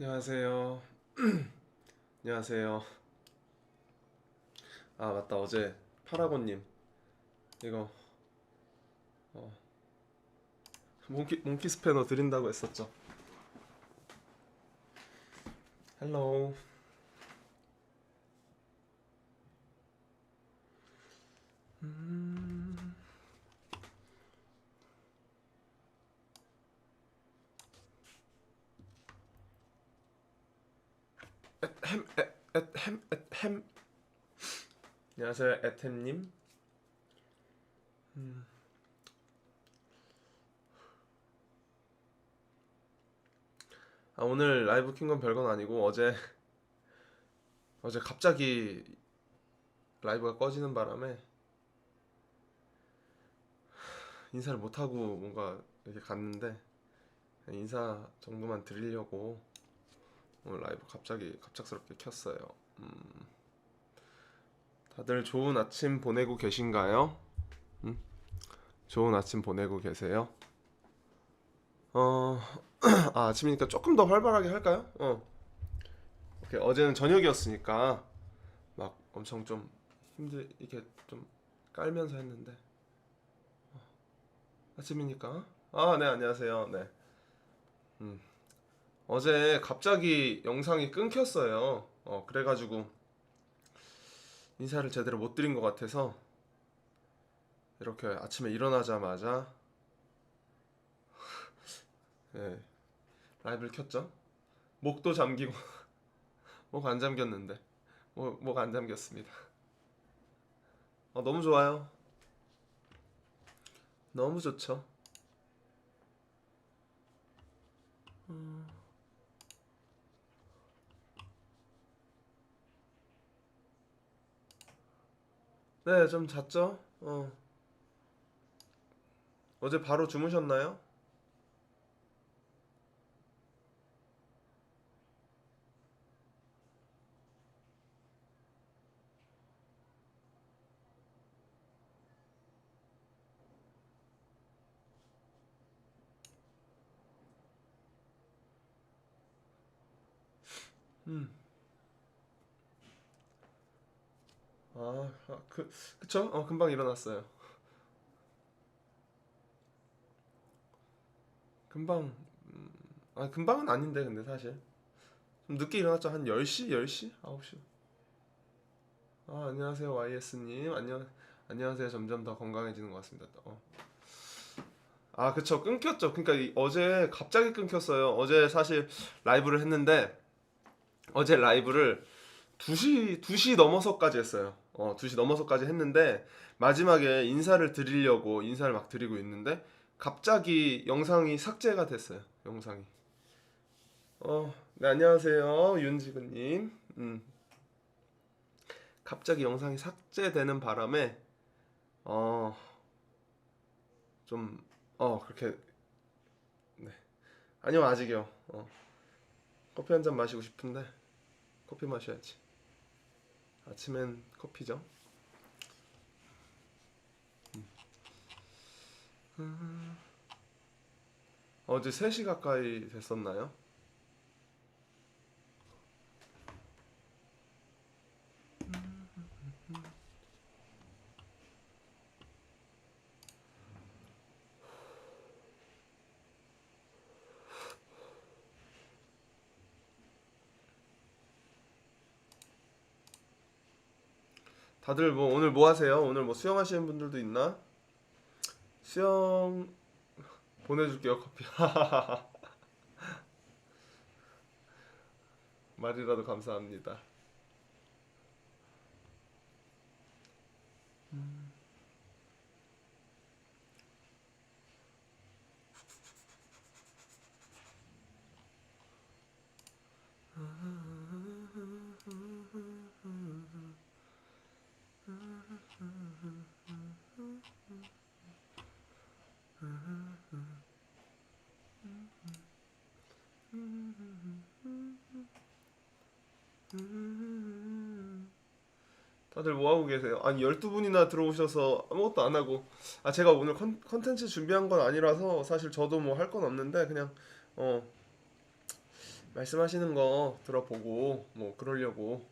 안녕하세요. 안녕하세요. 아 맞다 어제 파라곤님 이거 어, 몽키 몽키 스패너 드린다고 했었죠. 헬로. 음. 햄, 에, 에, 햄, 에, 햄. 안녕하세요, 에템님. 음. 아, 오늘 라이브 킨 건 별건 아니고 어제 어제 갑자기 라이브가 꺼지는 바람에 인사를 못 하고 뭔가 이렇게 갔는데 인사 정도만 드리려고 오늘 라이브 갑자기 갑작스럽게 켰어요. 음, 다들 좋은 아침 보내고 계신가요? 음? 좋은 아침 보내고 계세요? 어, 아, 아침이니까 조금 더 활발하게 할까요? 어. 오케이. 어제는 저녁이었으니까 막 엄청 좀 힘들 이렇게 좀 깔면서 했는데 어, 아침이니까 아, 네, 안녕하세요. 네. 음. 어제 갑자기 영상이 끊겼어요. 어, 그래가지고 인사를 제대로 못 드린 것 같아서 이렇게 아침에 일어나자마자 예, 라이브를 켰죠. 목도 잠기고 목 안 잠겼는데 목 안 잠겼습니다. 어, 너무 좋아요. 너무 좋죠. 네, 좀 잤죠? 어. 어제 바로 주무셨나요? 음. 아, 아, 그, 그쵸? 어, 금방 일어났어요. 금방, 음, 아, 금방은 아닌데, 근데 사실. 좀 늦게 일어났죠? 한 10시? 10시? 9시? 아, 안녕하세요, YS님. 안녕, 안녕하세요. 점점 더 건강해지는 것 같습니다. 어. 아, 그쵸. 끊겼죠. 그러니까 이- 어제 갑자기 끊겼어요. 어제 사실 라이브를 했는데, 어제 라이브를 2시, 2시 넘어서까지 했어요. 어, 2시 넘어서까지 했는데, 마지막에 인사를 드리려고 인사를 막 드리고 있는데, 갑자기 영상이 삭제가 됐어요. 영상이. 어, 네, 안녕하세요. 윤지근님. 음, 갑자기 영상이 삭제되는 바람에, 어, 좀, 어, 그렇게, 네. 아니요, 아직이요. 어, 커피 한 잔 마시고 싶은데, 커피 마셔야지. 아침엔 커피죠. 어제 3시 가까이 됐었나요? 다들 뭐 오늘 뭐 하세요? 오늘 뭐 수영하시는 분들도 있나? 수영 보내줄게요 커피. 말이라도 감사합니다. 다들 뭐 하고 계세요? 아니 12분이나 들어오셔서 아무것도 안 하고 아 제가 오늘 컨, 컨텐츠 준비한 건 아니라서 사실 저도 뭐 할 건 없는데 그냥 어 말씀하시는 거 들어보고 뭐 그러려고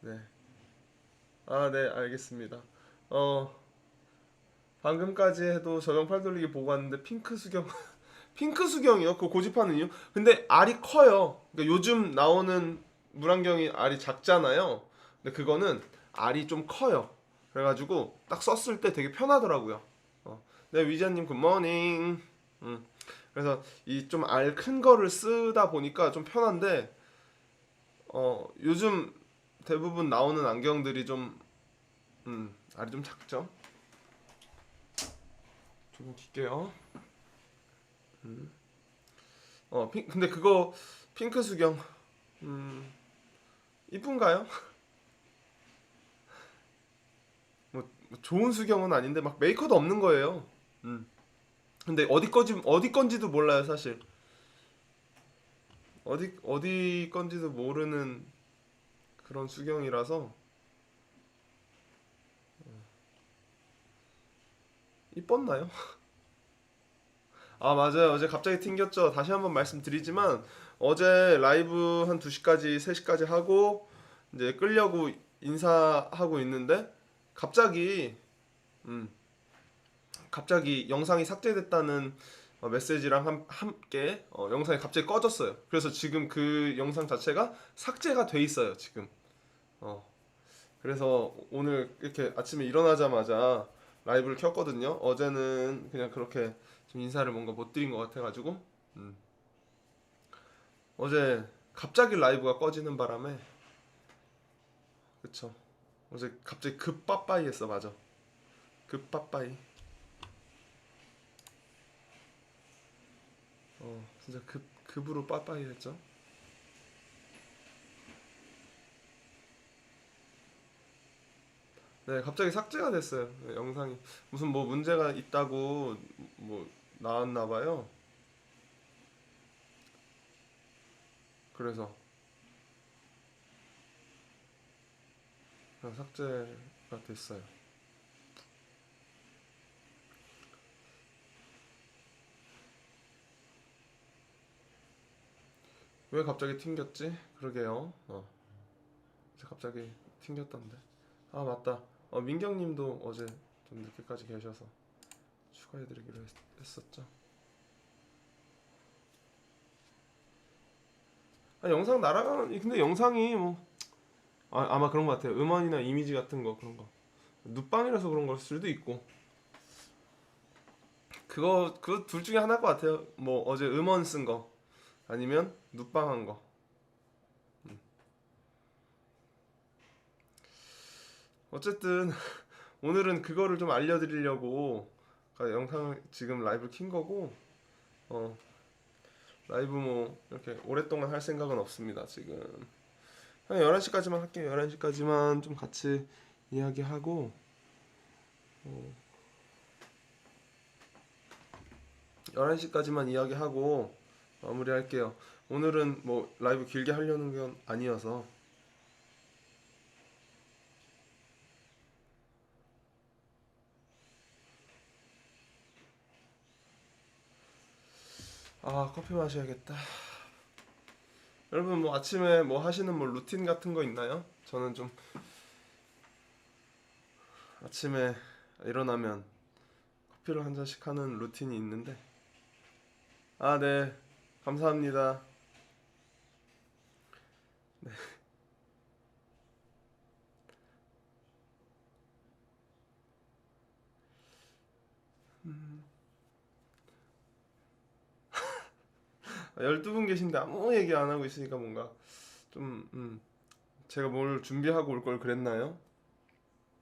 네. 아, 네, 알겠습니다. 어, 방금까지 해도 저병 팔 돌리기 보고 왔는데 핑크 수경 핑크 수경이요? 그거 고집하는 이유? 근데 알이 커요. 그러니까 요즘 나오는 물안경이 알이 작잖아요. 근데 그거는 알이 좀 커요. 그래가지고 딱 썼을 때 되게 편하더라고요. 어. 네, 위자님 굿모닝. 음. 그래서 이 좀 알 큰 거를 쓰다 보니까 좀 편한데 어, 요즘 대부분 나오는 안경들이 좀 음, 알이 좀 작죠. 조금 킬게요. 음. 어, 핑, 근데 그거 핑크 수경 음, 이쁜가요? 뭐, 뭐 좋은 수경은 아닌데 막 메이커도 없는 거예요. 음. 근데 어디 거지 어디 건지도 몰라요, 사실. 어디 어디 건지도 모르는 그런 수경이라서 이뻤나요? 아 맞아요 어제 갑자기 튕겼죠 다시 한번 말씀드리지만 어제 라이브 한 2시까지 3시까지 하고 이제 끌려고 인사하고 있는데 갑자기 음 갑자기 영상이 삭제됐다는 어, 메시지랑 함, 함께 어, 영상이 갑자기 꺼졌어요 그래서 지금 그 영상 자체가 삭제가 돼 있어요 지금 어 그래서 오늘 이렇게 아침에 일어나자마자 라이브를 켰거든요. 어제는 그냥 그렇게 좀 인사를 뭔가 못 드린 것 같아가지고 음. 어제 갑자기 라이브가 꺼지는 바람에 그쵸 어제 갑자기 급 빠빠이 했어 맞아 급 빠빠이 어 진짜 급 급으로 빠빠이 했죠 네, 갑자기 삭제가 됐어요. 네, 영상이 무슨 뭐 문제가 있다고 뭐 나왔나 봐요. 그래서 그냥 삭제가 됐어요. 왜 갑자기 튕겼지? 그러게요. 어. 갑자기 튕겼던데. 아, 맞다. 어, 민경님도 어제 좀 늦게까지 계셔서 추가해드리기로 했, 했었죠. 아, 영상 날아가는 근데 영상이 뭐 아, 아마 그런 것 같아요. 음원이나 이미지 같은 거 그런 거 눕방이라서 그런 걸 수도 있고 그거 그 둘 중에 하나일 것 같아요. 뭐 어제 음원 쓴 거 아니면 눕방한 거. 어쨌든 오늘은 그거를 좀 알려드리려고 영상을 지금 라이브 킨 거고 어 라이브 뭐 이렇게 오랫동안 할 생각은 없습니다 지금 한 11시까지만 할게요. 11시까지만 좀 같이 이야기하고 어 11시까지만 이야기하고 마무리할게요. 오늘은 뭐 라이브 길게 하려는 건 아니어서. 아 커피 마셔야겠다. 여러분 뭐 아침에 뭐 하시는 뭐 루틴 같은 거 있나요? 저는 좀 아침에 일어나면 커피를 한 잔씩 하는 루틴이 있는데 아 네 감사합니다. 네. 음. 12분 계신데 아무 얘기 안 하고 있으니까 뭔가 좀 음, 제가 뭘 준비하고 올 걸 그랬나요?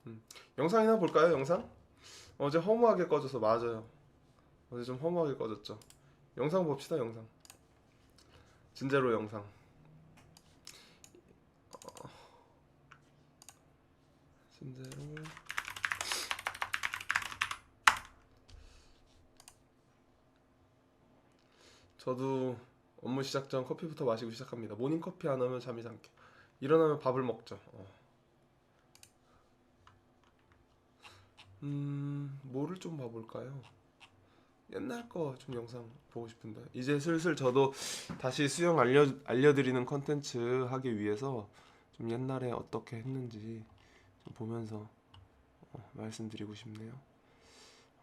음, 영상이나 볼까요? 영상? 어제 허무하게 꺼져서 맞아요. 어제 좀 허무하게 꺼졌죠. 영상 봅시다. 영상. 진제로 영상. 어, 진제로. 저도 업무 시작 전 커피부터 마시고 시작합니다. 모닝 커피 안 하면 잠이 잠겨. 일어나면 밥을 먹죠. 어. 음, 뭐를 좀 봐볼까요? 옛날 거 좀 영상 보고 싶은데 이제 슬슬 저도 다시 수영 알려 알려드리는 컨텐츠 하기 위해서 좀 옛날에 어떻게 했는지 좀 보면서 어, 말씀드리고 싶네요.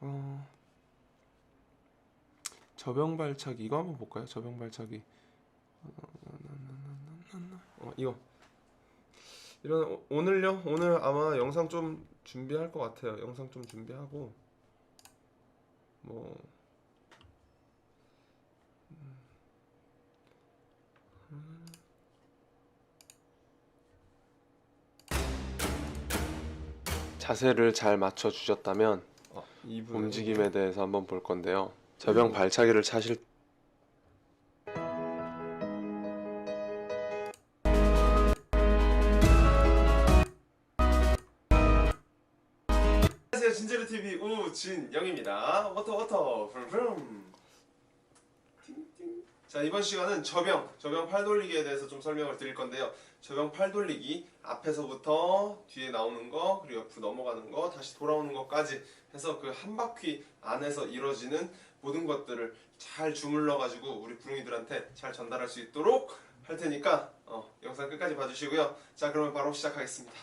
어, 저병 발차기 이거 한번 볼까요? 저병 발차기 어 이거 이런 오- 오늘요 오늘 아마 영상 좀 준비할 것 같아요. 영상 좀 준비하고 뭐 자세를 잘 맞춰 주셨다면 움직임에 대해서 한번 볼 건데요. 저병 발차기를 차실 안녕하세요 진제르 TV 우진영입니다. 워터 워터 프롬프롬. 자 이번 시간은 저병 저병 팔 돌리기에 대해서 좀 설명을 드릴 건데요. 저병 팔 돌리기 앞에서부터 뒤에 나오는 거 그리고 옆으로 넘어가는 거 다시 돌아오는 것까지 해서 그 한 바퀴 안에서 이루어지는 모든 것들을 잘 주물러 가지고 우리 부릉이들한테 잘 전달할 수 있도록 할 테니까 어, 영상 끝까지 봐주시고요. 자 그러면 바로 시작하겠습니다.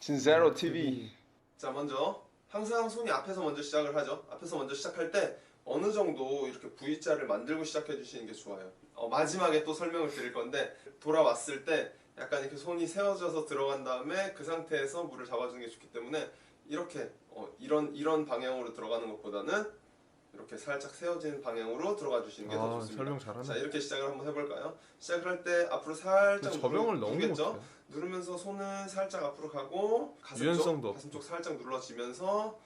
진제로 TV 자 먼저 항상 손이 앞에서 먼저 시작을 하죠. 앞에서 먼저 시작할 때 어느 정도 이렇게 V자를 만들고 시작해 주시는 게 좋아요. 어, 마지막에 또 설명을 드릴 건데 돌아왔을 때 약간 이렇게 손이 세워져서 들어간 다음에 그 상태에서 물을 잡아주는 게 좋기 때문에 이렇게 어, 이런 이런 방향으로 들어가는 것보다는 이렇게 살짝 세워진 방향으로 들어가 주시는 게 더 아, 좋습니다. 설명 잘하네. 자 이렇게 시작을 한번 해볼까요? 시작을 할 때 앞으로 살짝 근데 저병을 누르- 너무 누르겠죠? 못해. 누르면서 손은 살짝 앞으로 가고 가슴 유연성도 쪽, 가슴 쪽 살짝 눌러지면서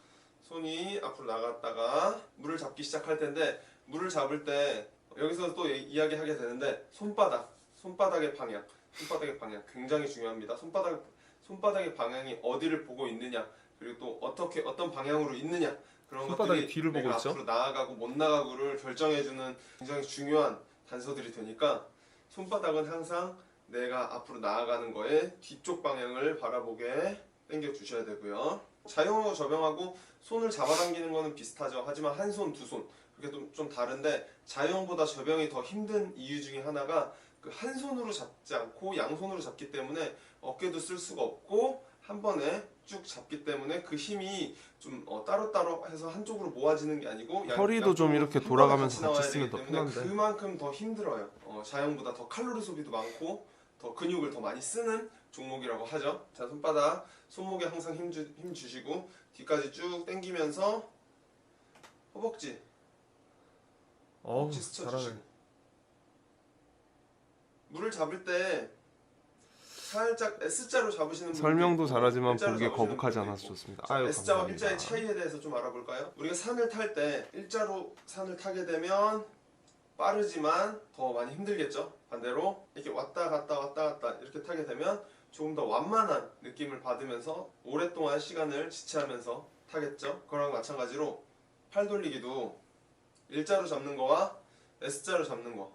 손이 앞으로 나갔다가 물을 잡기 시작할 텐데 물을 잡을 때 여기서 또 이- 이야기하게 되는데 손바닥 손바닥의 방향 손바닥의 방향 굉장히 중요합니다 손바닥 손바닥의 방향이 어디를 보고 있느냐 그리고 또 어떻게 어떤 방향으로 있느냐 그런 것들이 뒤를 보고 내가 있죠? 앞으로 나아가고 못 나가고를 결정해주는 굉장히 중요한 단서들이 되니까 손바닥은 항상 내가 앞으로 나아가는 거에 뒤쪽 방향을 바라보게 당겨 주셔야 되고요. 자영하고 저병하고 손을 잡아당기는 거는 비슷하죠. 하지만 한 손, 두 손. 그게 좀, 좀 다른데 자영보다 저병이 더 힘든 이유 중에 하나가 그 한 손으로 잡지 않고 양손으로 잡기 때문에 어깨도 쓸 수가 없고 한 번에 쭉 잡기 때문에 그 힘이 좀 어, 따로따로 해서 한쪽으로 모아지는 게 아니고 양- 허리도 좀 양쪽으로 이렇게 한 번에 돌아가면서 나와야 같이 쓰면 되기 더 때문에 편한데. 그만큼 더 힘들어요. 어, 자영보다 더 칼로리 소비도 많고 더 근육을 더 많이 쓰는 종목이라고 하죠. 자 손바닥 손목에 항상 힘, 주, 힘 주시고 뒤까지 쭉 당기면서 허벅지 어우 허벅지 잘하네. 스쳐주시고 물을 잡을 때 살짝 S자로 잡으시는 분도 설명도 잘하지만 일자로 보기에 잡으시는 거북하지 분도 않아서 있고. 좋습니다. 자, 아유 S자와 감사합니다. 일자의 차이에 대해서 좀 알아볼까요? 우리가 산을 탈 때 일자로 산을 타게 되면 빠르지만 더 많이 힘들겠죠. 반대로 이렇게 왔다 갔다 왔다 갔다 이렇게 타게 되면 조금 더 완만한 느낌을 받으면서 오랫동안 시간을 지체하면서 타겠죠. 그거랑 마찬가지로 팔 돌리기도 일자로 잡는 거와 S자로 잡는 거.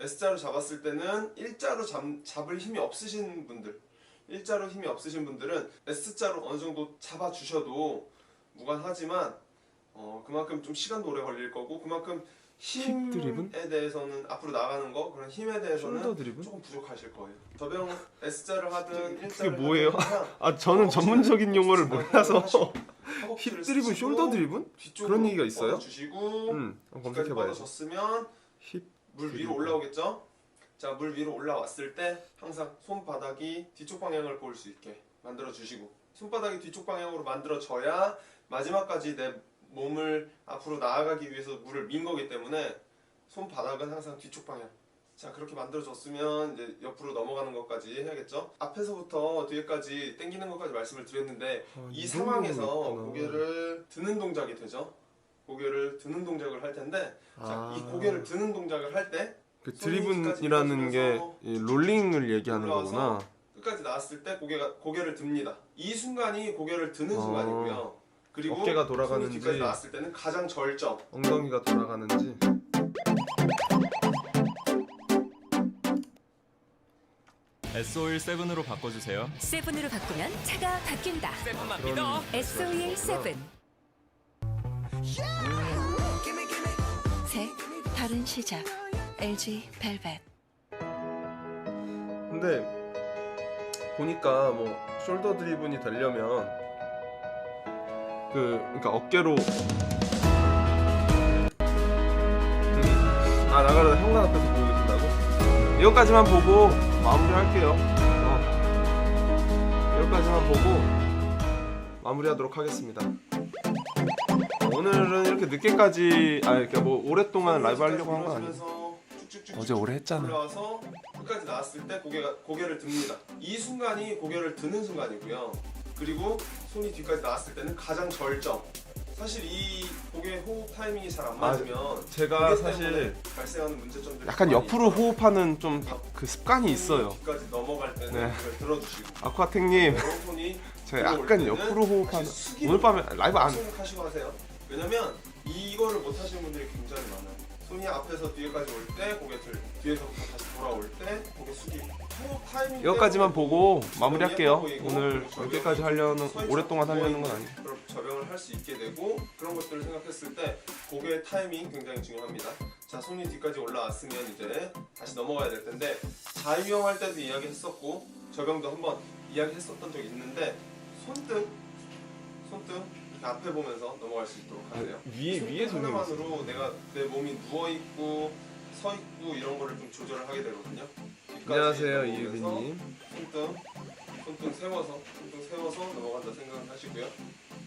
S자로 잡았을 때는 일자로 잡, 잡을 힘이 없으신 분들 일자로 힘이 없으신 분들은 S자로 어느 정도 잡아 주셔도 무관하지만 어, 그만큼 좀 시간도 오래 걸릴 거고 그만큼? 힘에 대해서는 앞으로 나가는 거 그런 힘에 대해서는? 조금 부족하실 거예요. 저병 S자를 하든 그게 일자를 뭐예요? 하든 항상 아 저는 전문적인 용어를 몰라서 힙 스치고 숄더? 뒤쪽으로 그런 얘기가 있어요? 주시고 음 검색해 봐야지. 뻗어줬으면 힙 물. 위로 올라오겠죠? 자, 물 위로 올라왔을 때 항상 손바닥이 뒤쪽 방향을 볼 수 있게 만들어 주시고 손바닥이 뒤쪽 방향으로 만들어 져야 마지막까지 내 몸을 앞으로 나아가기 위해서 물을 민 거기 때문에 손바닥은 항상 뒤쪽 방향. 자, 그렇게 만들어 줬으면 이제 옆으로 넘어가는 것까지 해야겠죠? 앞에서부터 뒤에까지 당기는 것까지 말씀을 드렸는데 아, 이 상황에서. 고개를 드는 동작이 되죠. 고개를 드는 동작을 할 텐데 자, 아. 이 고개를 드는 동작을 할 때 그 드리븐이라는 게이 롤링을 얘기하는 올라와서 거구나. 끝까지 나왔을 때 고개가 고개를 듭니다. 이 순간이 고개를 드는 어. 순간이고요. 그리고 어깨가 손이 돌아가는지. 뒤까지 나왔을 때는 가장 절정. 엉덩이가 돌아가는지. SO일 7으로 바꿔주세요. 세븐으로 바꾸면 차가 바뀐다. 세븐만 그런 SO일 7. 다른 시작 LG 벨벳 근데 보니까 뭐 숄더 드리븐이 되려면 그 그러니까 어깨로 음. 아 나가라 현관 앞에서 보고 계신다고? 이것까지만 보고 마무리할게요. 어. 이것까지만 보고 마무리하도록 하겠습니다. 오늘은 이렇게 늦게까지 아 이렇게 뭐 오랫동안 라이브 하려고 한 건 아니에요. 어제 오래 했잖아. 올라와서 끝까지 나왔을 때 고개가 고개를 듭니다. 이 순간이 고개를 드는 순간이고요. 그리고 손이 뒤까지 나왔을 때는 가장 절정. 사실 이 고개 호흡 타이밍이 잘 안 아, 맞으면 제가 고개 사실 때문에 발생하는 문제점들이 약간 많이 옆으로 있어요. 호흡하는 좀 그 습관이 있어요. 뒤까지 넘어갈 때는 네. 그걸 들어주시고 오른손이 제가 들어올 약간 때는 옆으로 호흡하는 오늘 밤에 라이브 안 생각하시고 하세요. 왜냐면 이거를 못 하시는 분들이 굉장히 많아요. 손이 앞에서 뒤에까지 올 때 고개 들, 뒤에서부터 다시 돌아올 때 고개 숙이고 타이밍 때문에 보고 마무리할게요. 오늘 그리고 여기까지 하려는 오랫동안 하려는 건 아니에요. 그런 저병을 할 수 있게 되고 그런 것들을 생각했을 때 고개의 타이밍 굉장히 중요합니다. 자 손이 뒤까지 올라왔으면 이제 다시 넘어가야 될 텐데 자유형 할 때도 이야기했었고 저병도 한번 이야기했었던 적이 있는데 손등 손등 앞에 보면서 넘어갈 수 있도록 하세요. 아, 위에 위에 손등 손이 있어. 하나만으로 내가 내 몸이 누워 있고 서 있고 이런 거를 좀 조절을 하게 되거든요. 안녕하세요 이유빈님. 손등 손등 세워서 손등 세워서 넘어간다 생각을 하시고요.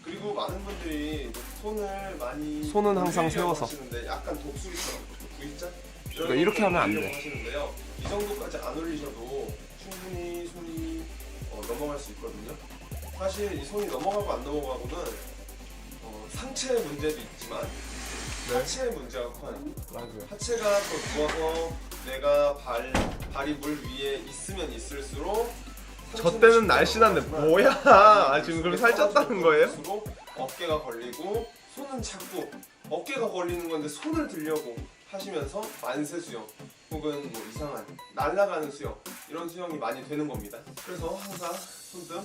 그리고 많은 분들이 손을 많이 손은 항상 세워서. 하시는데 약간 독수리처럼 V자 그러니까 이렇게 하면 안 돼. 하시는데요. 이 정도까지 안 올리셔도 충분히 손이 어, 넘어갈 수 있거든요. 사실 이 손이 넘어가고 안 넘어가고는 어, 상체의 문제도 있지만 네. 하체의 문제가 커요. 맞아요. 하체가 더 누워서 내가 발 발이 물 위에 있으면 있을수록 저 때는 날씬한데 뭐야? 아, 지금 그럼 살쪘다는 거예요? 어깨가 걸리고 손은 자꾸 어깨가 걸리는 건데 손을 들려고 하시면서 만세 수영 혹은 뭐 이상한 날아가는 수영 이런 수영이 많이 되는 겁니다. 그래서 항상 손등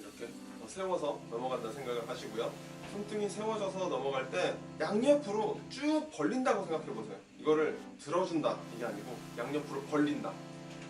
이렇게 세워서 넘어간다 생각을 하시고요. 손등이 세워져서 넘어갈 때 양옆으로 쭉 벌린다고 생각해 보세요. 이거를 들어준다 이게 아니고 양옆으로 벌린다.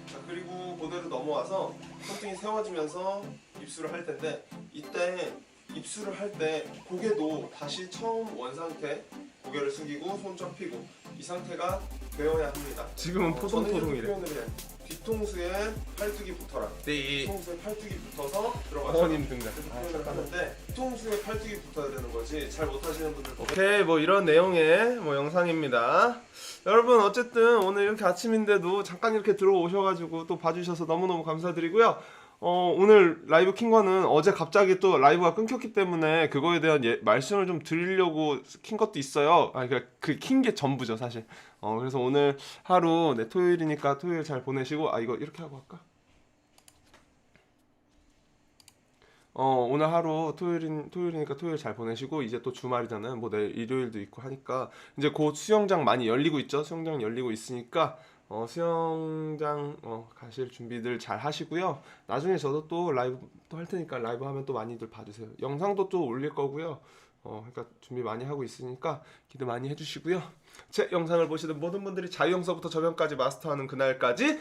자 그리고 그대로 넘어와서 손등이 세워지면서 입술을 할 텐데 이때 입술을 할 때 고개도 다시 처음 원 상태 고개를 숙이고 손좀 펴고 이 상태가 되어야 합니다. 지금은 어, 포동포동이래. 표현을. 뒤통수에 팔뚝이 붙어라. 네. 뒤통수에 팔뚝이 붙어서 들어가서 어머님 등장. 표현을 하는데 뒤통수에 팔뚝이 붙어야 되는 거지 잘 못하시는 분들 오케이 뭐 이런 내용의 뭐 영상입니다. 여러분 어쨌든 오늘 이렇게 아침인데도 잠깐 이렇게 들어오셔가지고 또 봐주셔서 너무너무 감사드리고요. 어 오늘 라이브 킨 거는 어제 갑자기 또 라이브가 끊겼기 때문에 그거에 대한 예, 말씀을 좀 드리려고 킨 것도 있어요. 아 그킨 게 전부죠 사실. 어 그래서 오늘 하루 네 토요일이니까 토요일 잘 보내시고 아 이거 이렇게 하고 할까? 어 오늘 하루 토요일인 토요일이니까 토요일 잘 보내시고 이제 또 주말이잖아요. 뭐 내일 일요일도 있고 하니까 이제 곧 수영장 많이 열리고 있죠. 수영장 열리고 있으니까 어 수영장 어 가실 준비들 잘 하시고요. 나중에 저도 또 라이브 또 할 테니까 라이브 하면 또 많이들 봐주세요. 영상도 또 올릴 거고요. 어 그러니까 준비 많이 하고 있으니까 기대 많이 해주시고요. 제 영상을 보시는 모든 분들이 자유형서부터 저변까지 마스터하는 그날까지